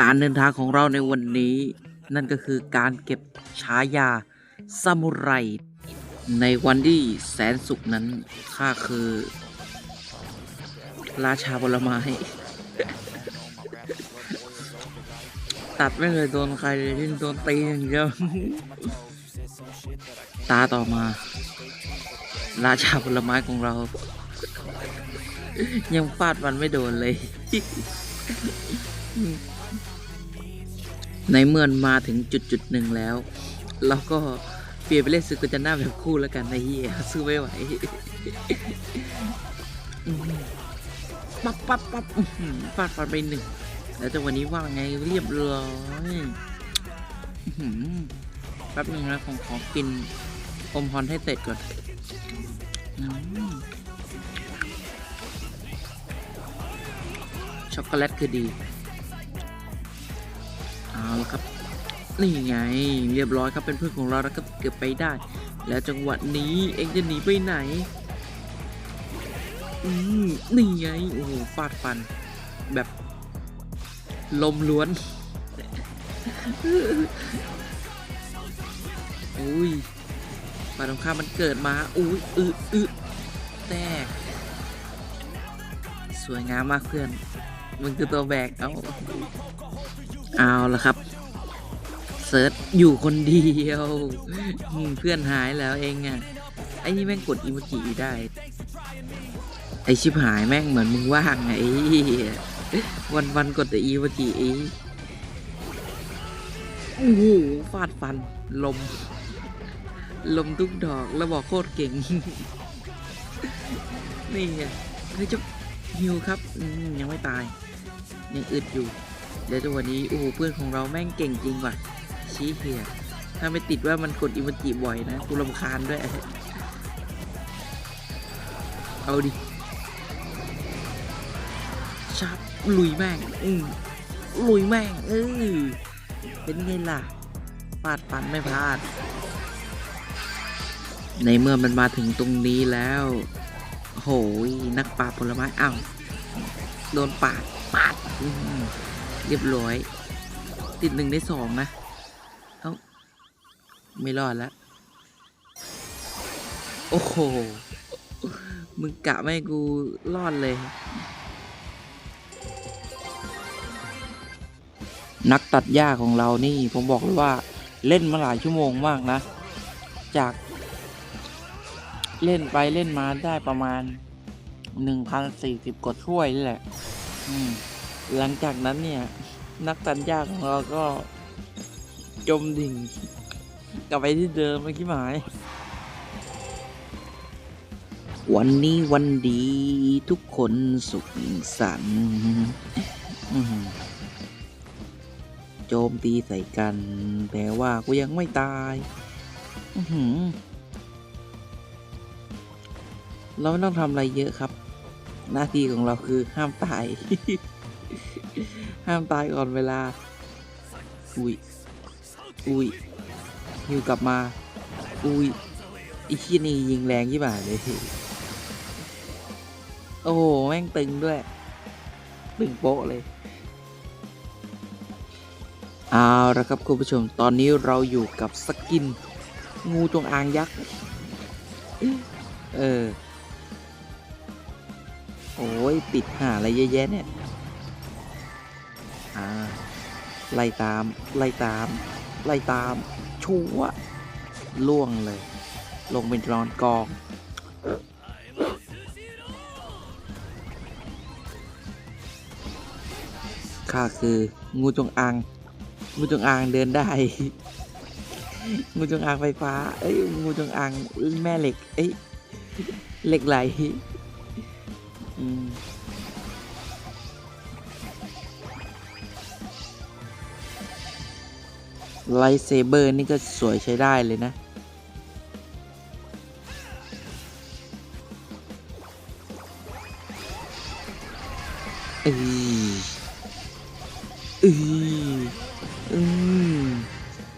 การเดินทางของเราในวันนี้ นั่นก็คือการเก็บฉายาซามูไร ในวันที่แสนสุขนั้นข้าคือ ราชาผลไม้ ตัดไม่เคยโดนใครเลยที่โดนตีอย่างเดียวตาต่อมา ราชาผลไม้ของเรา ยังฟาดมันไม่โดนเลย ในเมื่อมาถึงจุดจุดหนึ่งแล้ว เราก็เปลี่ยนไปเล่นซึกุจันหน้าแบบคู่แล้วกันนะเฮียสู้อไม่ไหวปั๊บปั๊บปั๊บฟาดฟันไปหนึ่งแล้วจังวะนี้ว่าไงเรียบร้อยอื้อหือแป๊บนึงนะผมขอกินอมฮอนให้เสร็จก่อนช็อกโกแลตคือดี เอาละครับ นี่ไงเรียบร้อยครับเป็นเพื่อนของเราแล้วก็เก็บไปได้ แล้วจังหวะนี้เองจะหนีไปไหนอืมนี่ไงโอ้โหฟาดฟัน แบบลมล้วนอุ้ยฝ่ายตรงข้ามมันเกิดมาอุ้ยอึอึแตก สวยงามมากเพื่อน มึงคือตัวแบก เอา เอาละครับเซิร์ชอยู่คนเดียวเพื่อนหายแล้วเองอะไอ้นี่แม่งกดอีโมจิได้ ไอชิบหายแม่งเหมือนมึงว่างไงไอ้วันวันกดแต่อีโมจิไอ้โอ้โหฟาดฟันลม ลมทุกดอกแล้วบอกโคตรเก่ง นี่ไงเฮ้ยจ้าฮิวครับยังไม่ตาย ยังอึดอยู่ เดี๋ยวจังหวะนี้โอ้โหเพื่อนของเราแม่งเก่งจริงว่ะ ชี้เหียถ้าไม่ติดว่ามันกดอิมจิบ่อยนะกูรำคาญด้วย เอาดิชับลุยแม่งอืมลุยแม่งเออเป็นไงล่ะปาดปันไม่พลาด ในเมื่อมันมาถึงตรงนี้แล้วโหยนักปาผลไม้อ้าวโดนปาดปาด เรียบร้อย ติดหนึ่งในสองนะ เอ้า ไม่รอดแล้ว โอ้โห มึงกะไม่กูรอดเลย นักตัดหญ้าของเรานี่ ผมบอกเลยว่าเล่นมาหลายชั่วโมงมากนะ จาก เล่นไปเล่นมาได้ประมาณหนึ่งพันสี่สิบกว่าถ้วยนี่แหละ อืม หลังจากนั้นเนี่ย นักตัดหญ้าของเราก็จมดิ่ง กลับไปที่เดิมไม่คิดหมาย วันนี้วันดีทุกคนสุขสันต์โจมตีใส่กัน แต่ว่ากูยังไม่ตายเราไม่ต้องทำอะไรเยอะครับ หน้าที่ของเราคือห้ามตาย ห้ามตายก่อนเวลา อุ้ย อุ้ยฮิวกลับมา อุ้ยอีขี้นี่ยิงแรงยี่บ่าเลยโอ้โห แม่งตึงด้วย ตึงโป๊ะเลย เอาละครับคุณผู้ชม ตอนนี้เราอยู่กับสกิน งูจงอางยักษ์ เออ โอ้ย ติดหาอะไรเยอะแยะเนี่ย ไล่ตาม ไล่ตาม ไล่ตาม ชัวล่วงเลย ลงเป็นรอนกอง ข้าคือ งูจงอาง งูจงอางเดินได้ งูจงอางไฟฟ้า เอ้ย งูจงอางแม่เหล็ก เอ้ย เหล็กไหล อืม ไลท์เซเบอร์นี่ก็สวยใช้ได้เลยนะ เอ้ยเอ้ยอืม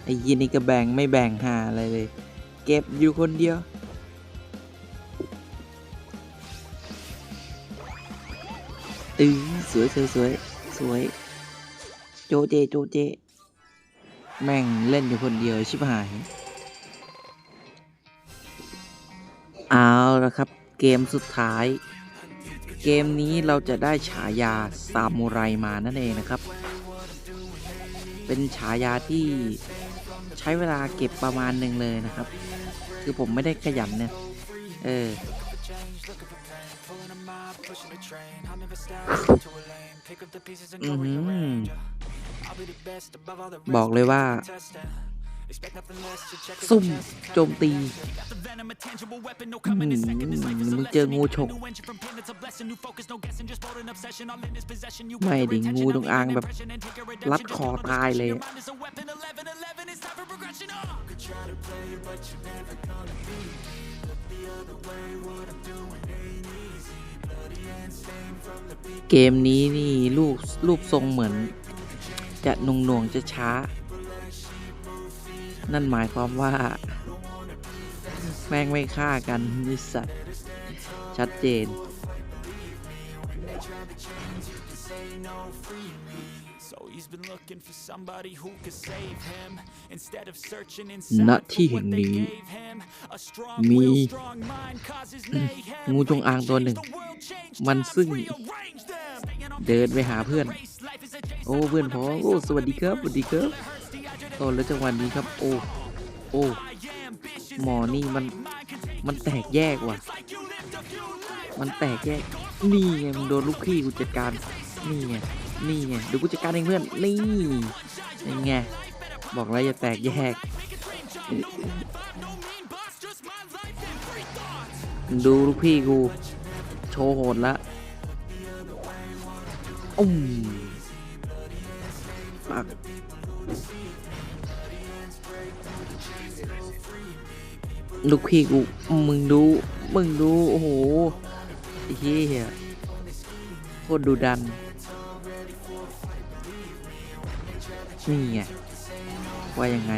ไอ้ยีนี่ก็แบ่งไม่แบ่งหาอะไรเลย เก็บอยู่คนเดียวเออสวยสวยสวยสวยโจเจโจเจ แม่งเล่นอยู่คนเดียวชิบหาย เอาละครับ เกมสุดท้าย เกมนี้เราจะได้ฉายาซามูไรมานั่นเองนะครับ เป็นฉายาที่ใช้เวลาเก็บประมาณหนึ่งเลยนะครับ คือผมไม่ได้ขยันเนี่ย เอออือหือ บอกเลยว่า ซุ่มโจมตีมึงเจองูฉกไม่ดิงูตรงอางแบบ รัดคอตายเลยเกมนี้นี่รูปรูปทรงเหมือน จะนุ่งหน่วงจะช้า นั่นหมายความว่า แม่งไม่ฆ่ากันนิสัตว์ชัดเจน he's been looking for somebody who could save him instead of searching ณ inside ที่ for แห่ what ง they นี้ gave him. A strong มี will, strong mind causes mayhem. งูจงอางตัวหนึ่ง The world changed มัน times, ซึ่ง rearrange them. เดินไปหาเพื่อน Race life is a chase โอ้เพื่อนพอโอ้สวัสดีครับสวัสดีครับโอ้แล้วจังหวะนี้ครับ โอ้โอ้หมอนี่มันมันแตกแยกว่ะ มันแตกแยก นี่ไงมึงโดนลูกพี่กูจัดการ นี่ไง นี่ไงดี๋ยวกูจัดการเองเพื่อน นี่ยังไง บอกแล้วอย่าแตกแยก ดูลูกพี่กู โชว์โหดละอุ้มปักลูกพี่กู มึงดู มึงดู โอ้โหไอ้เฮียโคตรดูดัน นี่ไงว่ายังไง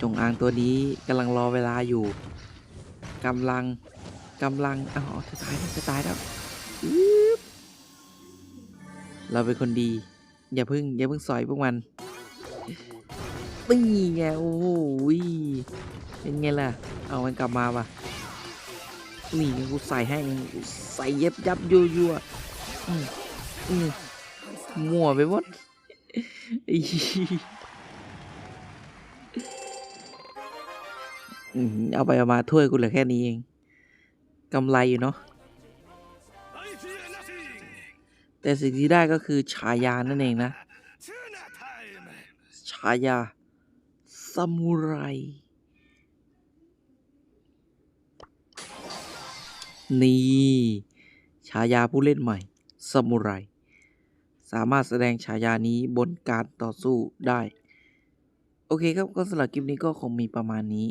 จงอางตัวนี้กำลังรอเวลาอยู่กำลังกำลังอ้าวจะตายแล้วจะตายแล้วเราเป็นคนดี อย่าพึ่งอย่าพึ่งสอยพวกมันนี่ไงโอ้โหยเป็นไงล่ะ เอามันกลับมาป่ะนี่กูใส่ให้ใส่เย็บยับยัวยัวอืมอืมมั่วไปหมด อืมเอาไปเอามาถ้วยกูเหลือแค่นี้เองกำไรอยู่เนาะแต่สิ่งที่ได้ก็คือฉายานั่นเองนะ ฉายาซามูไรนี่ ฉายาผู้เล่นใหม่ซามูไร สามารถแสดงฉายานี้บนการต่อสู้ได้ โอเคครับ ก็สำหรับคลิปนี้ก็คงมีประมาณนี้